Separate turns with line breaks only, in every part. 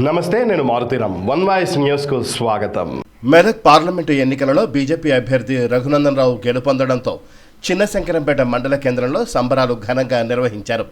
నమస్తే నేను Maruthi Ram one voice న్యూస్కు స్వాగతం.
మెదక్ పార్లమెంటు ఎన్నికలలో బీజేపీ అభ్యర్థి రఘునందన్ రావు గెలుపొందడంతో చిన్న శంకరంపేట మండల కేంద్రంలో సంబరాలు ఘనంగా నిర్వహించారు.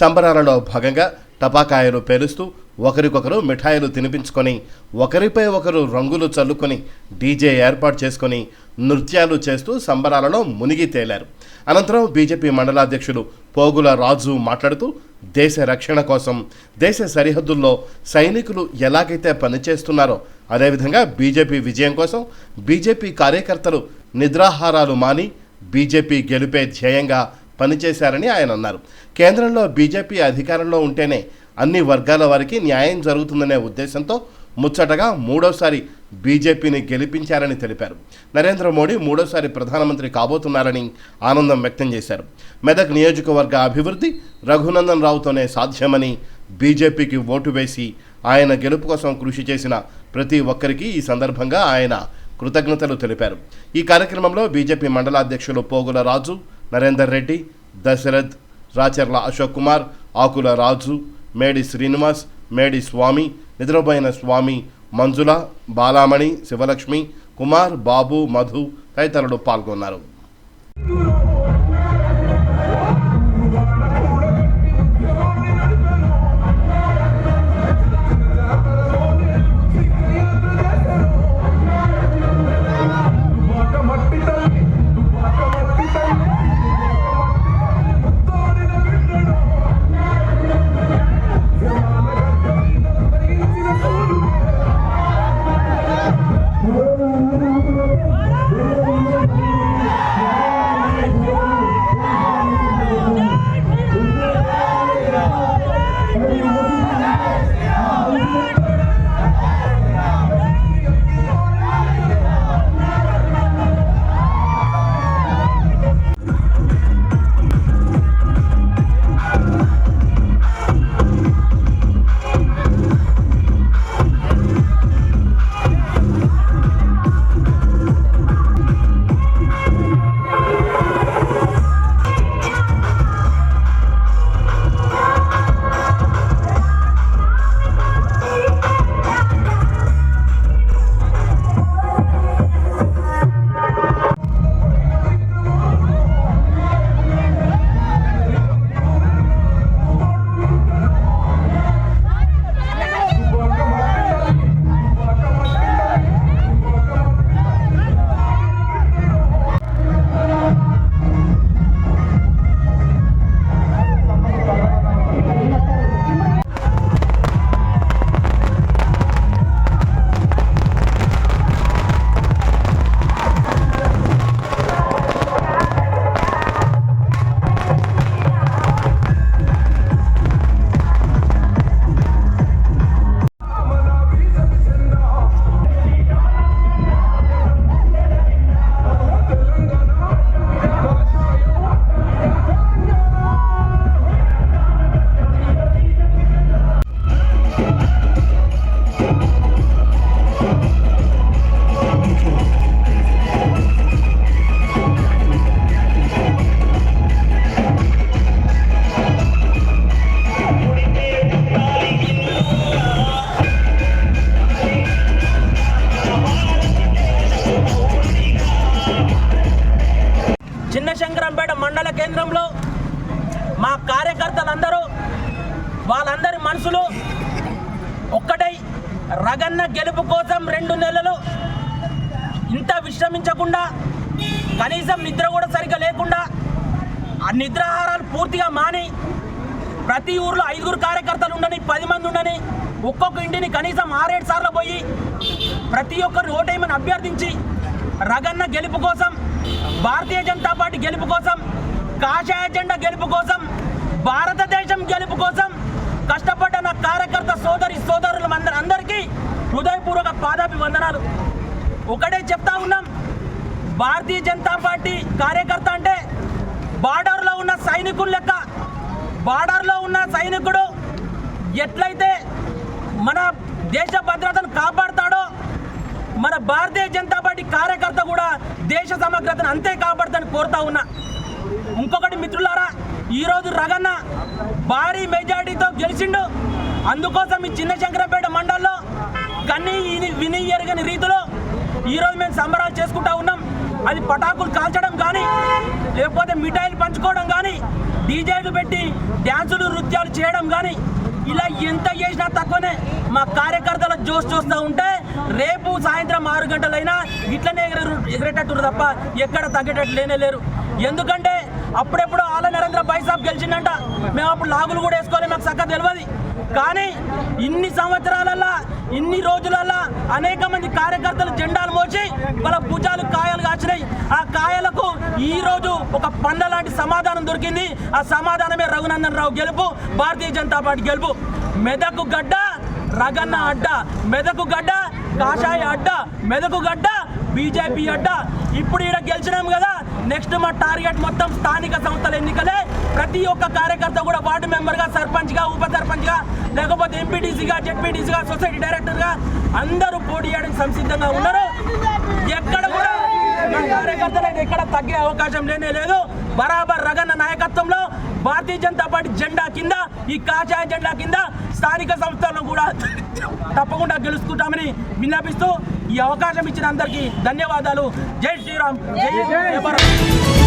సంబరాలలో భాగంగా టపాకాయలు పేలుస్తూ ఒకరికొకరు మిఠాయిలు తినిపించుకొని ఒకరిపై ఒకరు రంగులు చల్లుకొని డీజే ఏర్పాటు చేసుకొని నృత్యాలు చేస్తూ సంబరాలలో మునిగి తేలారు. అనంతరం బీజేపీ మండలాధ్యక్షుడు పోగుల రాజు మాట్లాడుతూ దేశ రక్షణ కోసం దేశ సరిహద్దుల్లో సైనికులు ఎలాగైతే పనిచేస్తున్నారో అదేవిధంగా బీజేపీ విజయం కోసం బీజేపీ కార్యకర్తలు నిద్రాహారాలు మాని బీజేపీ గెలుపే ధ్యేయంగా పనిచేశారని ఆయన అన్నారు. కేంద్రంలో బీజేపీ అధికారంలో ఉంటేనే అన్ని వర్గాల వారికి న్యాయం జరుగుతుందనే ఉద్దేశంతో ముచ్చటగా మూడోసారి బీజేపీని గెలిపించారని తెలిపారు. నరేంద్ర మోడీ మూడోసారి ప్రధానమంత్రి కాబోతున్నారని ఆనందం వ్యక్తం చేశారు. మెదక్ నియోజకవర్గ అభివృద్ధి రఘునందన్ రావుతోనే సాధ్యమని బీజేపీకి ఓటు వేసి ఆయన గెలుపు కోసం కృషి చేసిన ప్రతి ఒక్కరికి ఈ సందర్భంగా ఆయన కృతజ్ఞతలు తెలిపారు. ఈ కార్యక్రమంలో బీజేపీ మండల అధ్యక్షులు పోగుల రాజు నరేందర్ రెడ్డి దశరథ్ రాచర్ల అశోక్ కుమార్ ఆకుల రాజు మేడి శ్రీనివాస్ మేడి స్వామి నిద్రపోయిన స్వామి మంజుల బాలామణి శివలక్ష్మి కుమార్ బాబు మధు తదితరులు పాల్గొన్నారు.
వాళ్ళందరి మనసులు ఒక్కటై రగన్న గెలుపు కోసం రెండు నెలలు ఇంత విశ్రమించకుండా కనీసం నిద్ర కూడా సరిగ్గా లేకుండా ఆ నిద్రాహారాలు పూర్తిగా మాని ప్రతి ఊర్లో ఐదుగురు కార్యకర్తలు ఉండని పది మంది ఉండని ఒక్కొక్క ఇంటిని కనీసం ఆరేడు సార్లు పోయి ప్రతి ఒక్కరిని ఓటేయమని అభ్యర్థించి రగన్న గెలుపు కోసం భారతీయ జనతా పార్టీ గెలుపు కోసం కాషాయ జెండా గెలుపు కోసం భారతదేశం గెలుపు కోసం కష్టపడ్డ నా కార్యకర్త సోదరి సోదరులు అందరికీ హృదయపూర్వక పాదాభివందనాలు. ఒకటే చెప్తా ఉన్నాం. భారతీయ జనతా పార్టీ కార్యకర్త అంటే బార్డర్లో ఉన్న సైనికుల లెక్క. బార్డర్లో ఉన్న సైనికుడు ఎట్లయితే మన దేశ భద్రతను కాపాడుతాడో మన భారతీయ జనతా పార్టీ కార్యకర్త కూడా దేశ సమగ్రతను అంతే కాపాడుతాని కోరుతా ఉన్నా. ఇంకొకటి మిత్రులారా ఈరోజు రగన్న భారీ మెజార్టీతో గెలిచిండు. అందుకోసం ఈ చిన్న శంకరపేట మండలంలో కన్నీ విని ఎరగని రీతిలో ఈరోజు మేము సంబరాలు చేసుకుంటా ఉన్నాం. అది పటాకులు కాల్చడం కానీ లేకపోతే మిఠాయిలు పంచుకోవడం కానీ డీజేలు పెట్టి డ్యాన్సులు నృత్యాలు చేయడం కానీ ఇలా ఎంత చేసినా తక్కువనే. మా కార్యకర్తల జోష్ చూస్తూ ఉంటే రేపు సాయంత్రం ఆరు గంటలైనా ఇట్లనే ఎగరు ఎగరేటట్టు తప్ప ఎక్కడ తగ్గేటట్టు లేనే లేరు. ఎందుకంటే అప్పుడెప్పుడు ఆల నరేంద్ర అప్పుడు లాగులు కూడా వేసుకోవాలి మాకు చక్కగా తెలియదు కానీ ఇన్ని సంవత్సరాలల్లా ఇన్ని రోజులల్లా అనేక మంది కార్యకర్తలు జెండాలు మోచి వాళ్ళ భుజాలు కాయలు కాచినాయి. ఆ కాయలకు ఈ రోజు ఒక పండ లాంటి సమాధానం దొరికింది. ఆ సమాధానమే రఘునందన్ రావు గెలుపు భారతీయ జనతా పార్టీ గెలుపు. మెదకు గడ్డ రగన్న అడ్డ. మెదకు గడ్డ కాషాయ అడ్డ. మెదకు గడ్డ బీజేపీ అడ్డ ఇప్పుడు ఈడ గెలిచినాం కదా. నెక్స్ట్ మా టార్గెట్ మొత్తం స్థానిక సంస్థల ఎన్నికలే. ప్రతి ఒక్క కార్యకర్త కూడా వార్డు మెంబర్గా సర్పంచ్గా ఉప సర్పంచ్గా లేకపోతే ఎంపీటీసీగా జెడ్పీటీసీగా సొసైటీ డైరెక్టర్గా అందరూ పోటీ చేయడానికి సంసిద్ధంగా ఉన్నారు. ఎక్కడ కూడా మా కార్యకర్తలకు ఎక్కడ తగ్గే అవకాశం లేనే లేదు. బరాబర్ రగన్న నాయకత్వంలో భారతీయ జనతా పార్టీ జెండా కింద ఈ కాషాయ జెండా కింద స్థానిక సంస్థలను కూడా తప్పకుండా గెలుచుకుంటామని విన్నపిస్తూ ఈ అవకాశం ఇచ్చిన అందరికీ ధన్యవాదాలు. జై శ్రీరామ్. జై జై